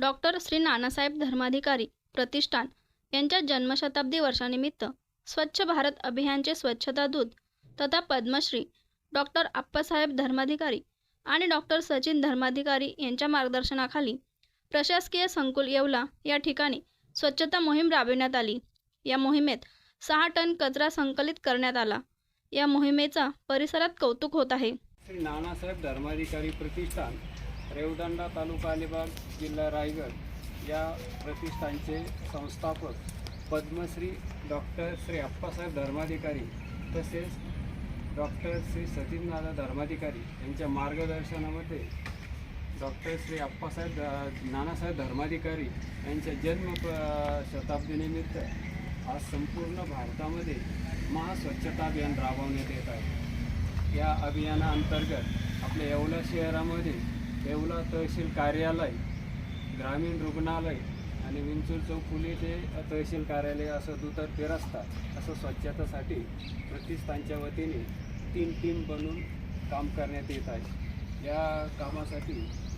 Doctor Shri Nanasaheb Dharmadhikari Pratishthan यांच्या जन्मशताब्दी वर्षानिमित्त स्वच्छ भारत अभियानचे स्वच्छता दूत तथा पद्मश्री डॉक्टर आप्पासाहेब धर्माधिकारी आणि डॉक्टर सचिन धर्माधिकारी यांच्या मार्गदर्शनाखाली प्रशासकीय संकुल येवला या ठिकाणी स्वच्छता मोहीम राबविण्यात आली. या मोहिमेत सहा टन कचरा संकलित करण्यात आला. या मोहिमेचा परिसरात कौतुक होत आहे. श्री नानासाहेब धर्माधिकारी प्रतिष्ठान रेवदंडा तालुका अलिबाग जिल्हा रायगड या प्रतिष्ठानचे संस्थापक पद्मश्री डॉक्टर श्री अप्पासाहेब धर्माधिकारी तसेच डॉक्टर श्री सचिनदादा धर्माधिकारी यांच्या मार्गदर्शनामध्ये डॉक्टर श्री अप्पासाहेब ज्ञानासाहेब नानासाहेब धर्माधिकारी यांच्या जन्म प- शताब्दीनिमित्त आज संपूर्ण भारतामध्ये महास्वच्छता अभियान राबवण्यात येत आहे. या अभियानाअंतर्गत आपल्या येवला शहरामध्ये येवला तहसील कार्यालय ग्रामीण रुग्णालय आणि विंचूर चौक पुणे ते तहसील कार्यालय असं दुतर्फे रस्ता असं स्वच्छतेसाठी प्रतिष्ठानच्या वतीने तीन टीम बनून काम करण्यात येत आहे. या कामासाठी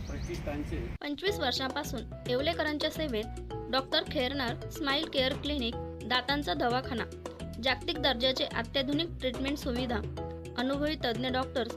प्रतिष्ठानचे पंचवीस वर्षांपासून येवलेकरांच्या सेवेत doctor Khernar smile care clinic दातांचा दवाखाना जागतिक दर्जाचे अत्याधुनिक ट्रीटमेंट सुविधा अनुभवी तज्ज्ञ डॉक्टर्स